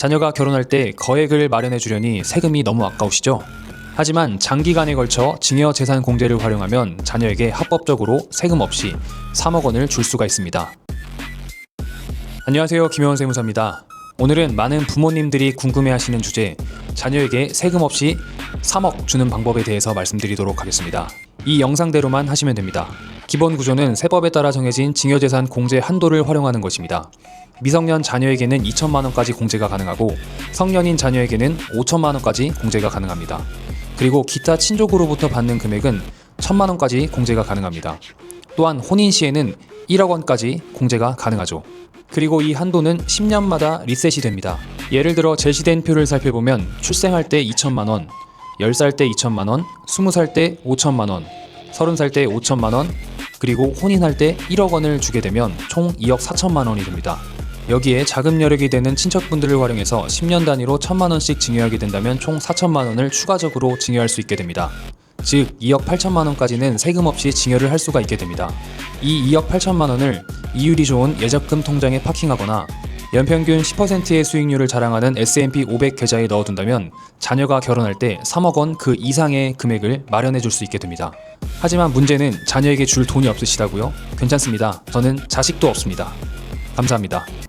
자녀가 결혼할 때 거액을 마련해 주려니 세금이 너무 아까우시죠? 하지만 장기간에 걸쳐 증여 재산 공제를 활용하면 자녀에게 합법적으로 세금 없이 3억 원을 줄 수가 있습니다. 안녕하세요. 김효원 세무사입니다. 오늘은 많은 부모님들이 궁금해하시는 주제 자녀에게 세금 없이 3억 주는 방법에 대해서 말씀드리도록 하겠습니다. 이 영상대로만 하시면 됩니다. 기본 구조는 세법에 따라 정해진 증여재산 공제 한도를 활용하는 것입니다. 미성년 자녀에게는 2천만 원까지 공제가 가능하고 성년인 자녀에게는 5천만 원까지 공제가 가능합니다. 그리고 기타 친족으로부터 받는 금액은 1천만 원까지 공제가 가능합니다. 또한 혼인 시에는 1억 원까지 공제가 가능하죠. 그리고 이 한도는 10년마다 리셋이 됩니다. 예를 들어 제시된 표를 살펴보면 출생할 때 2천만 원, 10살 때 2천만 원, 20살 때 5천만 원, 30살 때 5천만 원, 그리고 혼인할 때 1억 원을 주게 되면 총 2억 4천만 원이 됩니다. 여기에 자금 여력이 되는 친척분들을 활용해서 10년 단위로 1천만 원씩 증여하게 된다면 총 4천만 원을 추가적으로 증여할 수 있게 됩니다. 즉 2억 8천만 원까지는 세금 없이 증여를 할 수가 있게 됩니다. 이 2억 8천만 원을 이율이 좋은 예적금 통장에 파킹하거나 연평균 10%의 수익률을 자랑하는 S&P 500 계좌에 넣어둔다면 자녀가 결혼할 때 3억 원 그 이상의 금액을 마련해 줄 수 있게 됩니다. 하지만 문제는 자녀에게 줄 돈이 없으시다고요? 괜찮습니다. 저는 자식도 없습니다. 감사합니다.